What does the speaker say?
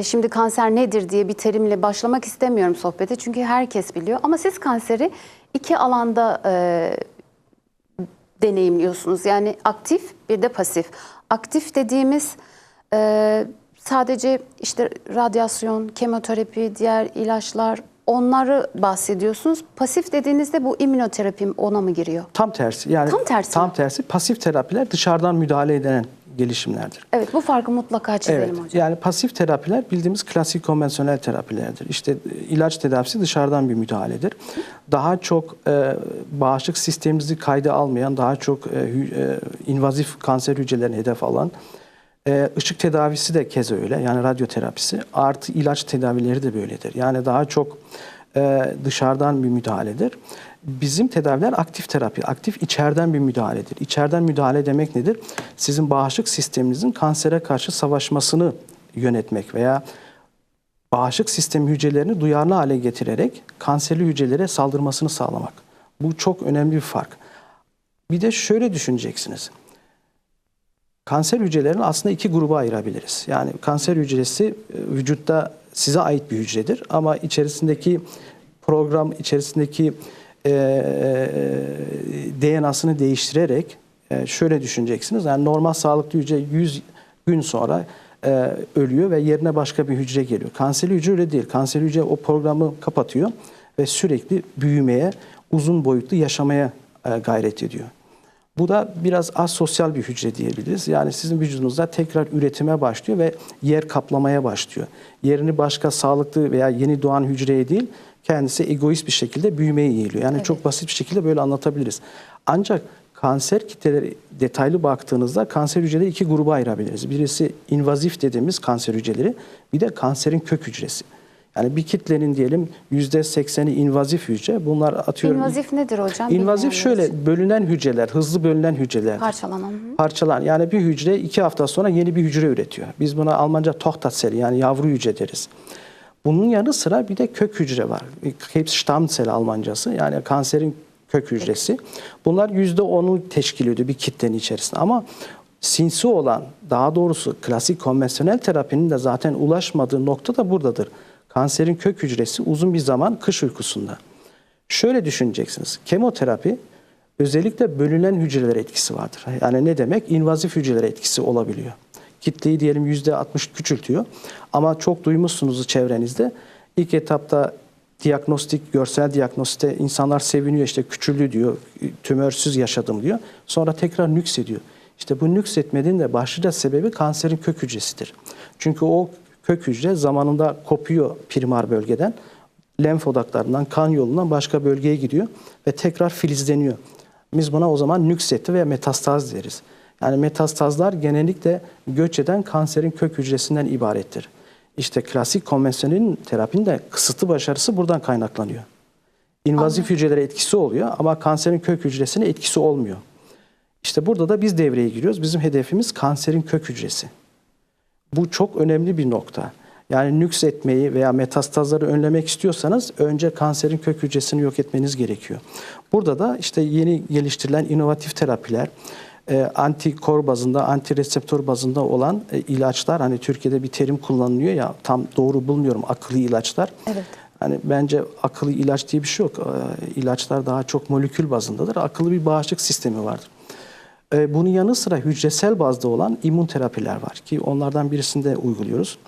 E, Şimdi kanser nedir diye bir terimle başlamak istemiyorum sohbete çünkü herkes biliyor. Ama siz kanseri iki alanda e, deneyimliyorsunuz. Yani aktif bir de pasif. Aktif dediğimiz e, sadece işte radyasyon, kemoterapi, diğer ilaçlar onları bahsediyorsunuz. Pasif dediğinizde bu immünoterapi ona mı giriyor? Tam tersi. Yani Tam tersi Tam tersi. Pasif terapiler dışarıdan müdahale edilen gelişimlerdir. Evet bu farkı mutlaka çizelim Evet. hocam. Yani pasif terapiler bildiğimiz klasik konvansiyonel terapilerdir. İşte e, ilaç tedavisi dışarıdan bir müdahaledir. Daha çok e, bağışıklık sistemimizi kayda almayan, daha çok e, e, invazif kanser hücrelerini hedef alan e, ışık tedavisi de keza öyle. Yani radyoterapisi artı ilaç tedavileri de böyledir. Yani daha çok e, dışarıdan bir müdahaledir. Bizim tedaviler aktif terapi. Aktif içeriden bir müdahaledir. İçeriden müdahale demek nedir? Sizin bağışıklık sisteminizin kansere karşı savaşmasını yönetmek veya bağışıklık sistemi hücrelerini duyarlı hale getirerek kanserli hücrelere saldırmasını sağlamak. Bu çok önemli bir fark. Bir de şöyle düşüneceksiniz. Kanser hücrelerini aslında iki gruba ayırabiliriz. Yani kanser hücresi e, vücutta size ait bir hücredir ama içerisindeki program içerisindeki e, DNA'sını değiştirerek e, şöyle düşüneceksiniz. Yani normal sağlıklı hücre 100 gün sonra e, ölüyor ve yerine başka bir hücre geliyor. Kanserli hücre öyle değil. Kanserli hücre o programı kapatıyor ve sürekli büyümeye, uzun boyutlu yaşamaya e, gayret ediyor. Bu da biraz asosyal bir hücre diyebiliriz. Yani sizin vücudunuzda tekrar üretime başlıyor ve yer kaplamaya başlıyor. Yerini başka sağlıklı veya yeni doğan hücreye değil, kendisi egoist bir şekilde büyümeye eğiliyor. Yani çok basit bir şekilde böyle anlatabiliriz. Ancak kanser kitleleri detaylı baktığınızda kanser hücreleri iki gruba ayırabiliriz. Birisi invazif dediğimiz kanser hücreleri, bir de kanserin kök hücresi. Yani bir kitlenin diyelim %80'i invazif hücre. Bunlar atıyorum İnvazif nedir hocam? İnvazif için. şöyle bölünen hücreler, hızlı bölünen hücreler. Parçalanan. Parçalan. Yani bir hücre iki hafta sonra yeni bir hücre üretiyor. Biz buna Almanca Tochterzel yani yavru hücre deriz. Bunun yanı sıra bir de kök hücre var. Krebsstammzelle Almancası yani kanserin kök hücresi. Bunlar yüzde onu teşkil ediyor bir kitlenin içerisinde. Ama sinsi olan daha doğrusu klasik konvansiyonel terapinin de zaten ulaşmadığı nokta da buradadır. Kanserin kök hücresi uzun bir zaman kış uykusunda. Şöyle düşüneceksiniz. Kemoterapi özellikle bölünen hücrelere etkisi vardır. Yani ne demek? İnvazif hücrelere etkisi olabiliyor. Kitleyi diyelim %60 küçültüyor. Ama çok duymuşsunuz çevrenizde. İlk etapta diagnostik, görsel diagnostikte insanlar seviniyor işte küçüldü diyor, tümörsüz yaşadım diyor. Sonra tekrar nüksediyor. İşte bu nüksetmenin de başlıca sebebi kanserin kök hücresidir. Çünkü o kök hücre zamanında kopuyor primar bölgeden lenf odaklarından, kan yolundan başka bölgeye gidiyor ve tekrar filizleniyor. Biz buna o zaman nüksetti veya metastaz deriz. Yani metastazlar genellikle göç eden kanserin kök hücresinden ibarettir. İşte klasik konvansiyonel terapinin de kısıtlı başarısı buradan kaynaklanıyor. İnvazif hücrelere etkisi oluyor ama kanserin kök hücresine etkisi olmuyor. İşte burada da biz devreye giriyoruz. Bizim hedefimiz kanserin kök hücresi. Bu çok önemli bir nokta. Yani nüks etmeyi veya metastazları önlemek istiyorsanız önce kanserin kök hücresini yok etmeniz gerekiyor. Burada da işte yeni geliştirilen inovatif terapiler, e, antikor bazında, antireseptör bazında olan e, ilaçlar hani Türkiye'de bir terim kullanılıyor ya tam doğru bulmuyorum akıllı ilaçlar. Evet. Hani bence akıllı ilaç diye bir şey yok. E, ilaçlar daha çok molekül bazındadır. Akıllı bir bağışıklık sistemi vardır. E, Bunun yanı sıra hücresel bazda olan immün terapiler var ki onlardan birisini de uyguluyoruz.